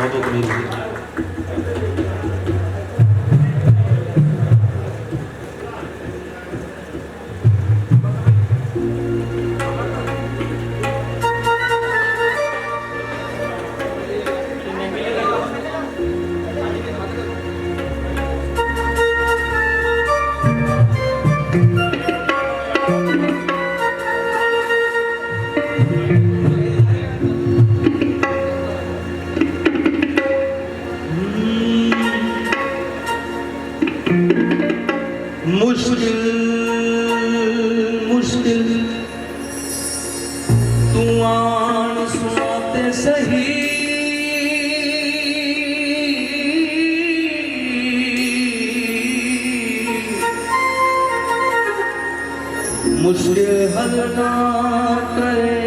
ਬਹੁਤ ਬਹੁਤ तू आन सुनाते सही। मुश्किल हल ना करे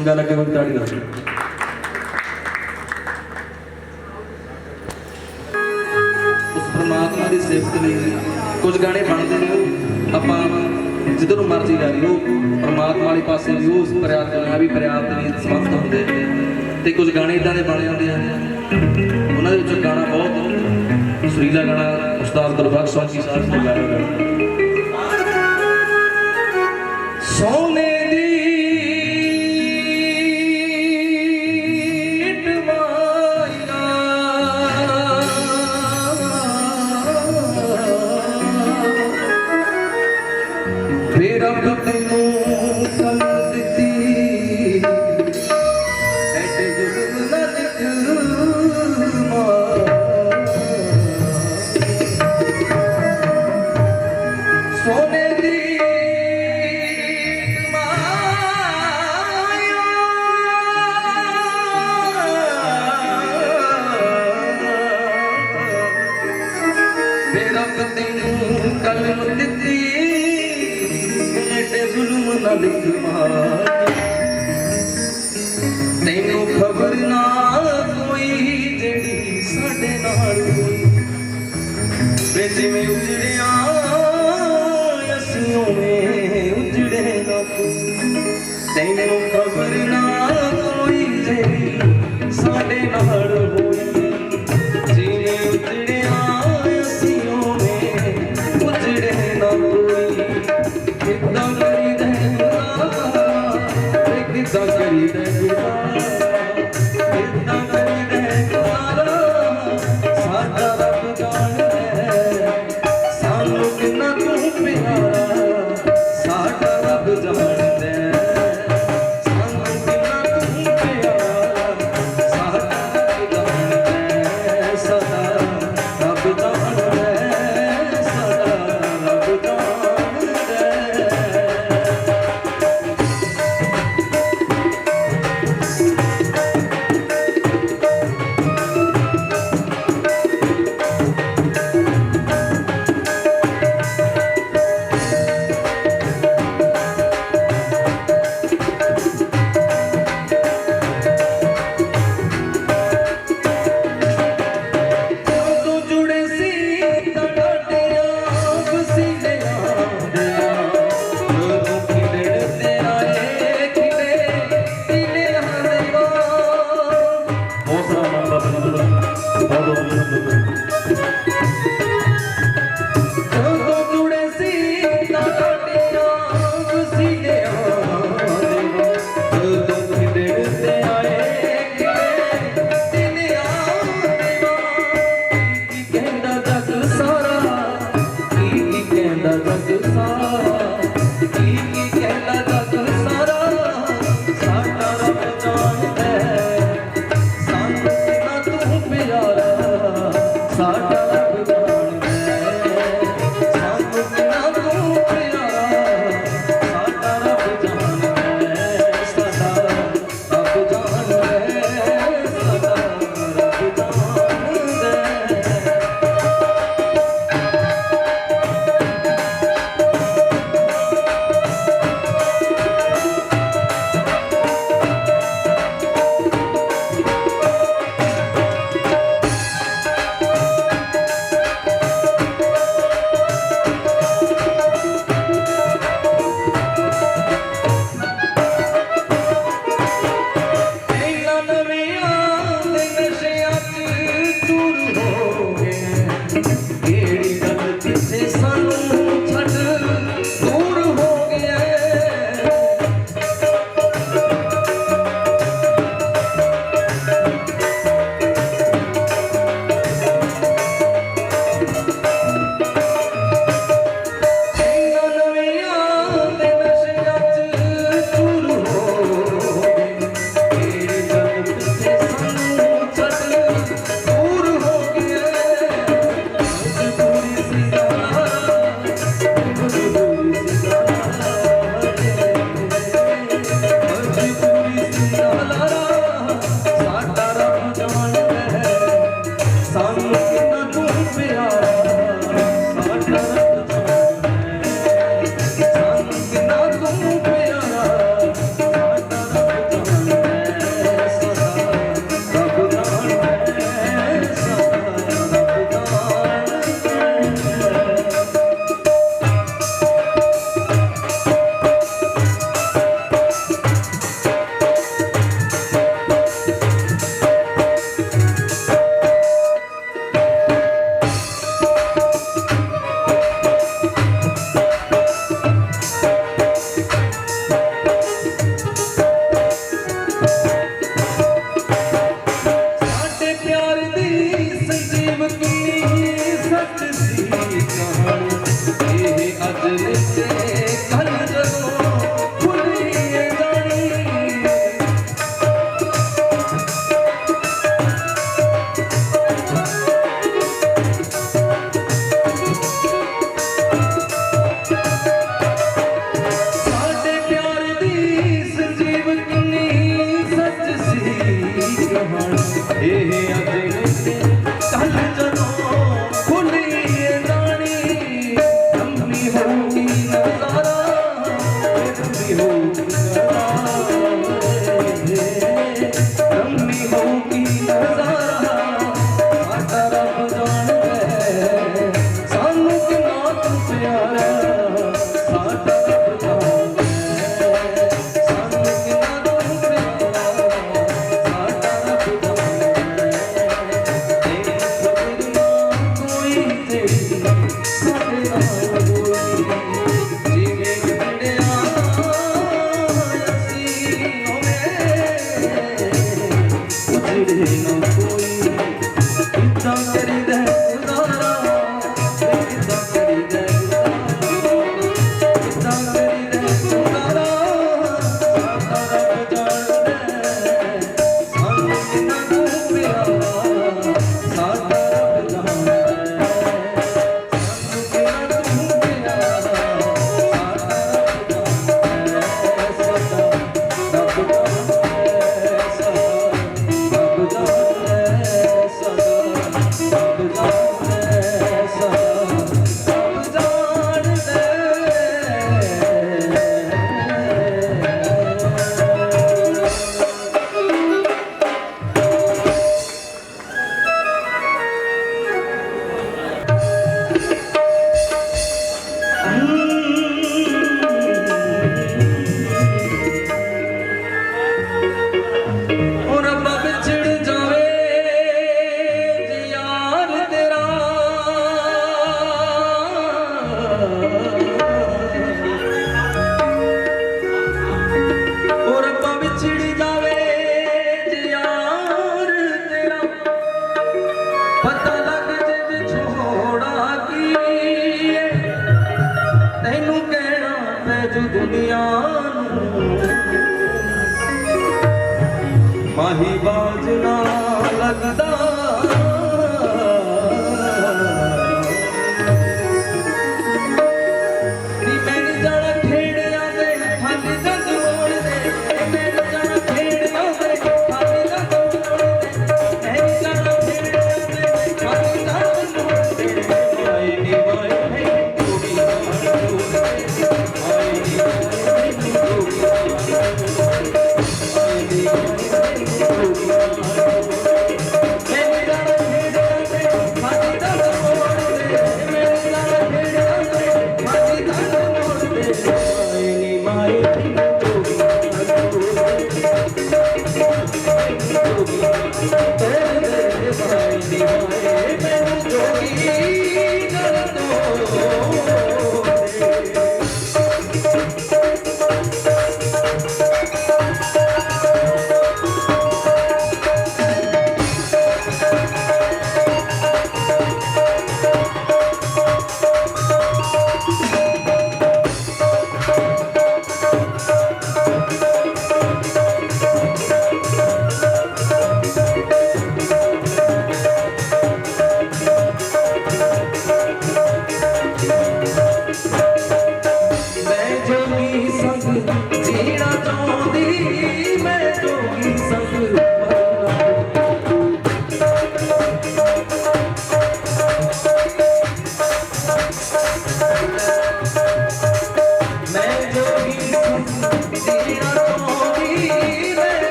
ਚੰਗਾ ਲੱਗੇ ਉਹ ਤਾੜੀ ਦਿਓ ਉਸ ਪਰਮਾਤਮਾ ਦੀ ਸਿਫਤ ਲਈ ਕੁਝ ਗਾਣੇ ਬਣਦੇ ਨੇ ਉਹ ਆਪਾਂ ਜਿੱਧਰ ਨੂੰ ਮਰਜ਼ੀ ਲੈ ਲਈਓ ਪਰਮਾਤਮਾ ਵਾਲੇ ਪਾਸੇ ਵੀ ਉਸ ਪ੍ਰਿਆਤ ਨਾਲ ਵੀ ਪ੍ਰਿਆਤ ਨਹੀਂ ਸੰਬੰਧ ਹੁੰਦੇ ਤੇ ਕੁਝ ਗਾਣੇ ਇਦਾਂ ਦੇ ਬਣ ਜਾਂਦੇ ਆ। ਉਹਨਾਂ ਦੇ ਵਿੱਚੋਂ ਗਾਣਾ ਬਹੁਤ ਸੁਰੀਲਾ ਗਾਣਾ ਉਸਤਾਦ ਗੁਰਬਖਸ਼ ਸਿੰਘ ਸਾਹਿਬ ਨੇ ਗਾਇਆ ਹੋਇਆ ਤੈਨੂੰ ਖਬਰ ਨਾ ਕੋਈ ਜਿਹੜੀ ਸਾਡੇ ਨਾਲ ਸਹਿਜ ਦੁਨੀਆ ਨੂੰ। ਮਾਹੀ ਬਾਜ ਨਾ ਲੱਗਦਾ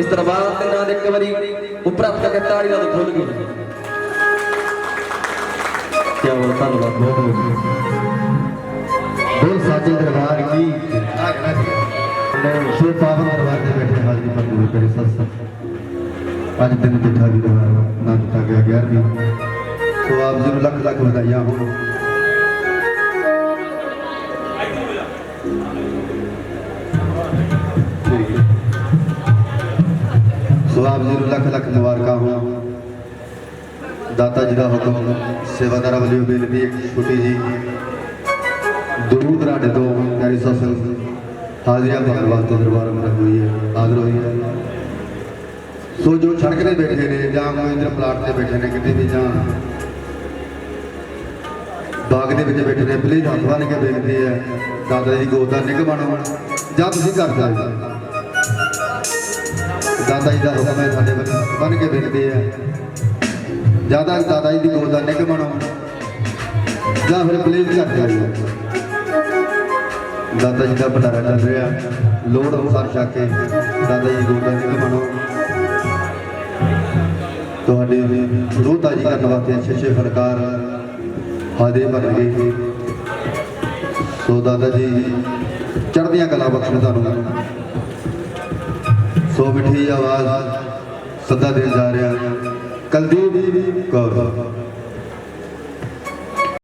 ਇਸ ਦਰਬਾਰ ਦੇ ਨਾਲ ਇੱਕ ਵਾਰੀ ਉਪਰਤ ਕਰਕੇ ਤਾੜੀ ਨਾਲ ਖੁੱਲ ਗਈ। ਕਿਆ ਬਾਤ, ਧੰਨਵਾਦ, ਬਹੁਤ ਬਹੁਤ ਬੋਲ ਸਾਜੇ ਦਰਬਾਰ ਕੀ ਸ਼ੇਰ ਪਾਵਨ ਦਰਬਾਰ ਤੇ ਬੈਠੇ ਹਾਜ਼ਰੀ ਪਰਮੂਰ ਕਰੇ ਸਤ ਸਤ ਅੱਜ ਦਿਨ ਜਿੱਥਾ ਦੀ ਦਰਬਾਰ ਨਾ ਦਿੱਤਾ ਗਿਆ 11ਵੀਂ ਸੋ ਆਪ ਜੀ ਨੂੰ ਲੱਖ ਲੱਖ ਵਧਾਈਆਂ ਹੋਣ। ਸੋ ਆਪ ਜੀ ਨੂੰ ਲੱਖ ਲੱਖ ਮੁਬਾਰਕਾਂ ਹੋਣ। ਦਾਤਾ ਜੀ ਦਾ ਹੁਕਮ, ਸੇਵਾਦਾਰਾਂ ਵਜੋਂ ਬੇਨਤੀ ਇੱਕ ਛੋਟੀ ਜੀ ਦੂਰ ਦਰਾਡੇ ਤੋਂ ਪਿਆਰੀ ਸਤਸੰਗ ਹਾਜ਼ਰੀਆਂ ਭਰਨ ਵਾਸਤੇ ਦਰਬਾਰ ਮੇਰਾ ਹੋਈ ਹੈ, ਹਾਜ਼ਰ ਹੋਈ ਹੈ। ਸੋ ਜੋ ਸੜਕ ਤੇ ਬੈਠੇ ਨੇ ਜਾਂ ਕੋਈ ਇਧਰ ਪਲਾਟ ਤੇ ਬੈਠੇ ਨੇ, ਕਿਤੇ ਵੀ ਜਾਂ ਬਾਗ ਦੇ ਵਿੱਚ ਬੈਠੇ ਨੇ ਪਲੀਜ਼ ਹੱਥ ਬੰਨ ਕੇ ਬੇਨਤੀ ਹੈ ਦਾਦਾ ਜੀ ਗੋਦ ਦਾ ਨਿੱਘ ਬਣੋ ਜਾਂ ਤੁਸੀਂ ਘਰ ਜਾਓ ਦਾਦਾ ਜੀ ਦਾ ਹੁਕਮ ਹੈ ਸਾਡੇ ਵੱਲ ਬੰਨ ਕੇ ਬੇਨਤੀ ਹੈ ਜ਼ਿਆਦਾ ਦਾਦਾ ਜੀ ਦੀ ਗੋਦ ਦਾ ਨਿੱਘ ਬਣੋ ਜਾਂ ਫਿਰ ਪਲੀਜ਼ ਘਰ ਜਾਈਓ ਦਾਦਾ ਜੀ ਦਾ ਭੰਡਾਰਾ ਚੱਲ ਰਿਹਾ। ਲੋੜ ਅਨੁਸਾਰ ਛਕ ਕੇ ਦਾਦਾ ਜੀ ਗੋਦਾ ਜੀ ਬਣੋ ਤੁਹਾਡੇ ਰੂਹ ਤਾਜੀ ਕਰਨ ਵਾਸਤੇ ਅੱਛੇ ਅੱਛੇ ਫਨਕਾਰ ਹਾਜ਼ਰ ਬਣਨਗੇ ਸੋ ਦਾਦਾ ਜੀ, ਚੜ੍ਹਦੀਆਂ ਕਲਾ ਬਖਸ਼ਣ ਤੁਹਾਨੂੰ। ਸੋ ਮਿੱਠੀ ਆਵਾਜ਼ ਸਦਾ ਦੇ ਜਾ ਰਿਹਾ। ਕੁਲਦੀਪ ਕੌਰ।